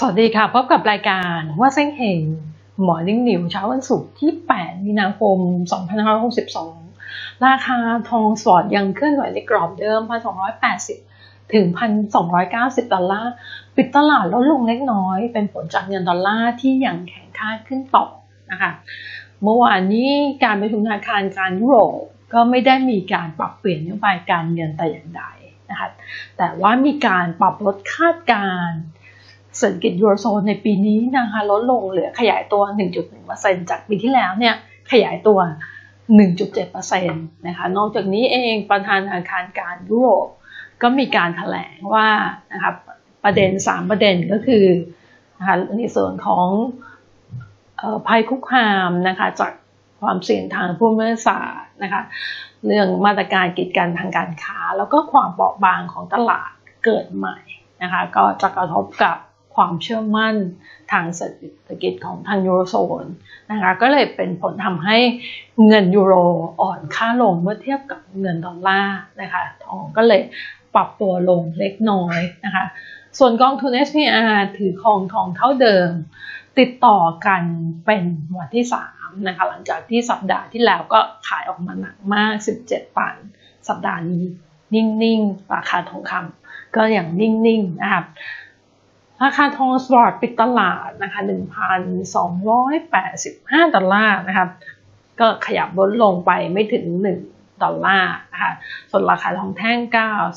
สวัสดีค่ะ พบกับรายการว่าเส้งเฮงหมอนิ่งนิวเช้าวันศุกร์ที่ 8 มีนาคม 2562 ราคาทองสอดยังเคลื่อนไหวในกรอบเดิม 1,280 ถึง 1,290 ดอลลาร์ ปิดตลาดลดลงเล็กน้อย เป็นผลจากเงินดอลลาร์ที่ยังแข็งค่าขึ้นต่อนะคะ เมื่อวานนี้การประชุมธนาคารกลางยุโรปก็ไม่ได้มีการปรับเปลี่ยนนโยบายการเงินแต่อย่างใดนะคะ แต่ว่ามีการปรับลดคาดการณ์ เศรษฐกิจยูโรโซนในปีนี้นะคะลดลงเหลือขยายตัว 1.1%จากปีที่แล้วเนี่ยขยายตัว 1.7%นะคะนอกจากนี้เองประธานธนาคารการยุโรปก็มีการแถลงว่านะคะประเด็น 3 ประเด็นก็คือนะคะในส่วนของภัยคุกคามนะคะจากความเสี่ยงทางภูมิศาสตร์นะคะเรื่องมาตรการกีดกันทางการค้า แล้วก็ความเปราะบางของตลาดเกิดใหม่นะคะก็จะกระทบกับ ความเชื่อมั่นทางเศรษฐกิจของทางยูโรโซนนะคะก็เลยเป็นผลทำให้เงินยูโรอ่อนค่าลงเมื่อเทียบกับเงินดอลลาร์นะคะทองก็เลยปรับตัวลงเล็กน้อยนะคะส่วนกองทุน SPR ถือครองทองเท่าเดิม ติดต่อกันเป็นวันที่3นะคะหลังจากที่สัปดาห์ที่แล้วก็ขายออกมาหนักมาก 17 ปัน สัปดาห์นี้นิ่ง ๆ ราคาทองคำก็อย่างนิ่ง ๆ นะครับ ราคาทองสปอร์ตปิดตลาดนะคะ1,285 ดอลลาร์นะครับก็ขยับลดลงไปไม่ถึง 1 ดอลลาร์นะคะส่วนราคาทองแท่ง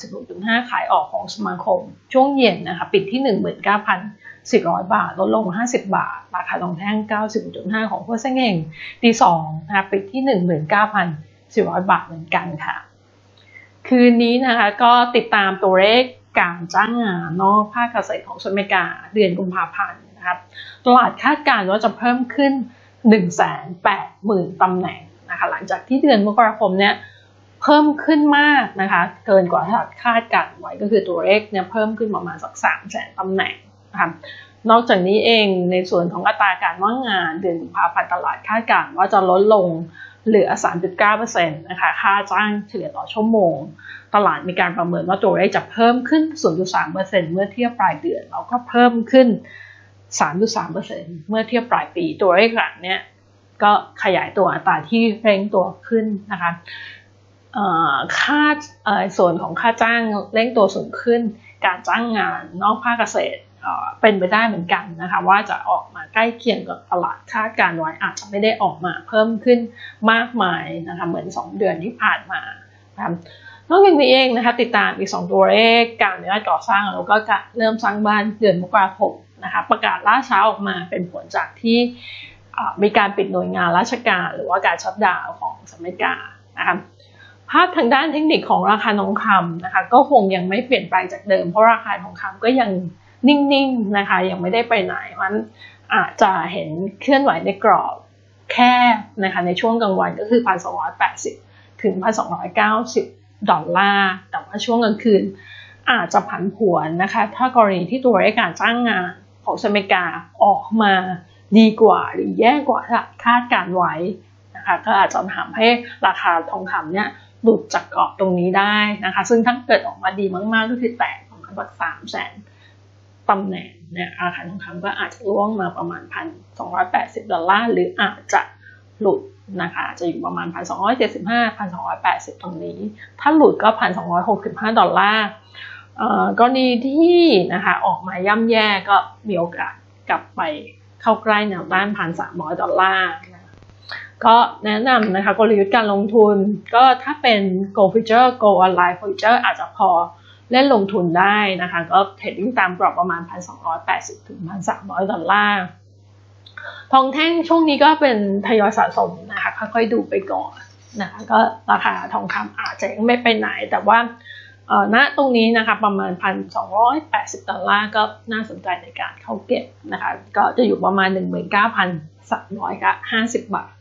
96.5 ขายออกของสมาคม ช่วงเย็นนะคะปิดที่ 19,400 บาท ลดลง 50 บาท ราคาทองแท่ง90.5ของพวกเส้นเองดีสองนะคะปิดที่ 19,400 บาทเหมือนกันค่ะ คืนนี้นะคะก็ติดตามตัวเลข การจ้างงานนอกภาคเกษตรของสหรัฐอเมริกาเดือนกุมภาพันธ์นะครับตลาดคาดการณ์ว่าจะเพิ่มขึ้น 180,000ตำแหน่งนะคะหลังจากที่เดือนมกราคมเนี่ยเพิ่มขึ้นมากนะคะเกินกว่าที่คาดการไว้ก็คือตัวเลขเนี่ยเพิ่มขึ้นประมาณสัก3 0 0 0 0ตำแหน่งนะคะนอกจากนี้เองในส่วนของอัตราการว่างงานเดือนกุมภาพันธ์ตลาดคาดการณ์ว่าจะลดลง เหลือ 3.9%นะคะค่าจ้างเฉลี่ยต่อชั่วโมง ตลาดมีการประเมินว่าตัวเลขจะเพิ่มขึ้น 0.3%เมื่อเทียบปลายเดือน แล้วก็เพิ่มขึ้น 3.3%เมื่อเทียบปลายปี ตัวเลขหลังเนี่ยก็ขยายตัวอัตราที่เร่งตัวขึ้นนะคะค่าส่วนของค่าจ้างเร่งตัวสูงขึ้น การจ้างงานนอกภาคเกษตร เป็นไปได้เหมือนกันนะคะว่าจะออกมาใกล้เคียงกับตลาดคาดการไว้อาจจะไม่ได้ออกมาเพิ่มขึ้นมากมายนะคะเหมือน 2 เดือนที่ผ่านมานะคะนอกจากนี้เองนะคะติดตามอีก 2 ตัวเลขการอนุญาตก่อสร้างแล้วก็เริ่มสร้างบ้านเดือนมกราคมนะคะประกาศล่าช้าออกมาเป็นผลจากที่มีการปิดหน่วยงานราชการ หรือว่าการชัดดาวของสหรัฐอเมริกานะคะภาพทางด้านเทคนิคของราคาทองคำนะคะก็คงยังไม่เปลี่ยนแปลงจากเดิมเพราะราคาทองคำก็ยัง นิ่งๆนะคะ ยังไม่ได้ไปไหนมันอาจจะเห็นเคลื่อนไหวในกรอบแค่นะคะในช่วงกลางวันก็คือ 1,280 ถึง 1,290 ดอลลาร์ แต่ว่าช่วงกลางคืนอาจจะผันผวนนะคะ ถ้ากรณีที่ตัวเลขการจ้างงานของสหรัฐอเมริกาออกมาดีกว่าหรือแย่กว่าคาดการไว้นะคะก็อาจจะทำให้ราคาทองคำเนี่ยหลุดจากเกาะตรงนี้ได้นะคะ ซึ่งถ้าเกิดออกมาดีมากๆก็คือแตกประมาณสักสามแสน ตำแหน่งเนี่ยราคาทองคำก็อาจจะร่วงมาประมาณพันสองร้อยแปดสิบดอลลาร์ หรืออาจจะหลุดนะคะจะอยู่ประมาณ 1,275 1,280 ตรงนี้ ถ้าหลุดก็ 1,265 ดอลลาร์กรณีที่นะคะออกมาย่ำแย่ก็มีโอกาสกลับไปเข้าใกล้แนวต้าน 1,300 ดอลลาร์ก็แนะนำนะคะกลยุทธ์การลงทุนก็ถ้าเป็น Go Future Go Online Future อาจจะพอ เล่นลงทุนได้นะคะ ก็เทรดดิ้งตามกรอบประมาณ 1,280 ถึง 1,300 ดอลลาร์ทองแท่งช่วงนี้ก็เป็นทยอยสะสมนะคะค่อยๆดูไปก่อนนะคะก็ราคาทองคำอาจจะยังไม่ไปไหน แต่ว่าณตรงนี้นะคะประมาณ 1,280 ดอลลาร์ก็น่าสนใจในการเข้าเก็บนะคะก็จะอยู่ประมาณ 19,350 บาท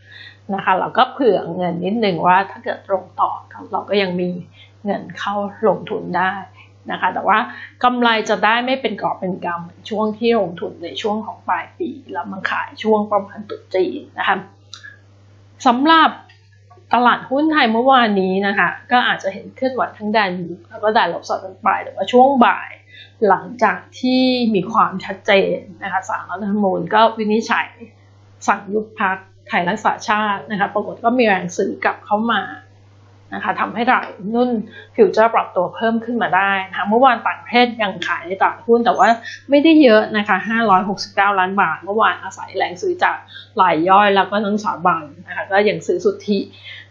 นะคะเราก็เผื่อเงินนิดหนึ่งว่าถ้าเกิดตรงต่อเราก็ยังมีเงินเข้าลงทุนได้ นะคะ แต่ว่ากำไรจะได้ไม่เป็นกอบเป็นกำช่วงที่ลงทุนในช่วงของปลายปี แล้วมาขายช่วงประมาณตุจีนนะคะสำหรับตลาดหุ้นไทยเมื่อวานนี้นะคะ ก็อาจจะเห็นเคลื่อนไหวทั้งดันแล้วก็ดันลบสดกันไปแต่ว่าช่วงบ่ายหลังจากที่มีความชัดเจนนะคะสารรัฐธรรมนูญก็วินิจฉัยสั่งยุบพักไทยรักษาชาตินะคะปรากฏก็มีแรงซื้อกลับเข้ามา นะคะทำให้ตลาดหุ้นฟิวเจอร์ปรับตัวเพิ่มขึ้นมาได้นะคะเมื่อวานต่างประเทศยังขายในตลาดหุ้นแต่ว่าไม่ได้เยอะนะคะ 569 ล้านบาท เมื่อวานอาศัยแรงซื้อจากรายย่อยแล้วก็ทั้งสถาบันนะคะก็ยังซื้อสุทธิ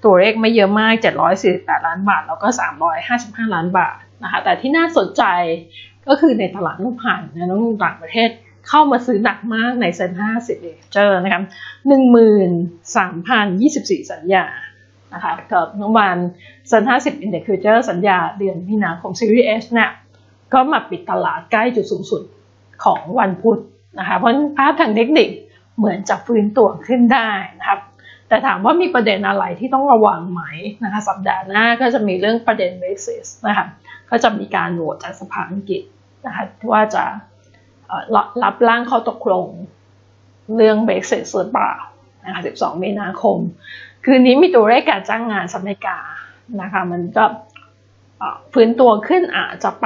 ตัวเลขไม่เยอะมาก 748 ล้านบาท แล้วก็ 355 ล้านบาทนะคะแต่ที่น่าสนใจก็คือในตลาดหุ้นผ่านนะนักลงทุนต่างประเทศเข้ามาซื้อหนักมากในเซ็น50เจอร์นะครับ13,024สัญญา นะคะกับเมื่อวานเซ็น50 Index Future สัญญาเดือนมีนาคม Series S เนี่ยก็มาปิดตลาดใกล้จุดสูงสุดของวันพุธนะคะเพราะภาพทางเทคนิคเหมือนจะฟื้นตัวขึ้นได้นะครับแต่ถามว่ามีประเด็นอะไรที่ต้องระวังไหมนะคะสัปดาห์หน้าก็จะมีเรื่องประเด็น Brexit นะคะก็จะมีการโหวตจากสภาอังกฤษนะคะว่าจะรับร่างข้อตกลงเรื่อง Brexit หรือเปล่านะคะ12 มีนาคม คืนนี้มีตัวเลขการจ้างงานสหรัฐอเมริกานะคะ มันก็ฟื้นตัวขึ้นอาจจะไป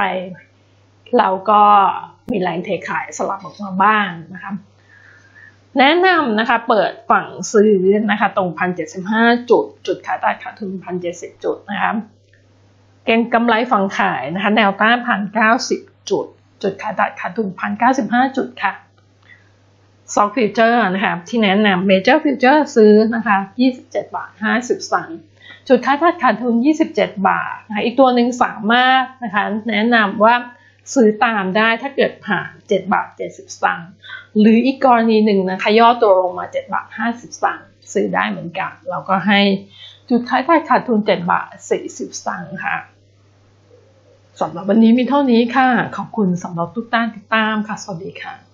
เราก็มีแรงเทขายสลับออกมาบ้างนะคะแนะนำนะคะเปิดฝั่งซื้อนะคะตรงพันเจ็ดสิบห้าจุด จุดขายใตลาดขาดทุนพันเจ็ดสิบจุดนะคะเก็งกำไรฝั่งขายนะคะแนวต้านพันเก้าสิบจุด จุดขายตลาดขาดทุนพันเก้าสิบห้าจุดค่ะ ซอกฟิวเจอร์นะคะที่แนะนำเมเจอร์ฟิวเจอร์ซื้อนะคะยี่สิบเจ็ดบาทห้าสิบสามจุดขายตลาดขาดทุนยี่สิบเจ็ดบาทนะคะอีกตัวหนึ่งสามารถนะคะแนะนำว่าซื้อตามได้ถ้าเกิดผ่าน 7 บาท 70 สตางค์หรืออีกกรณีหนึ่งนะคะย่อตัวลงมา 7 บาท 50 สตางค์ซื้อได้เหมือนกัน เราก็ให้จุดท้ายขาดทุน 7 บาท 40 สตางค์ค่ะสำหรับวันนี้มีเท่านี้ค่ะ ขอบคุณสำหรับทุกท่านติดตามค่ะ สวัสดีค่ะ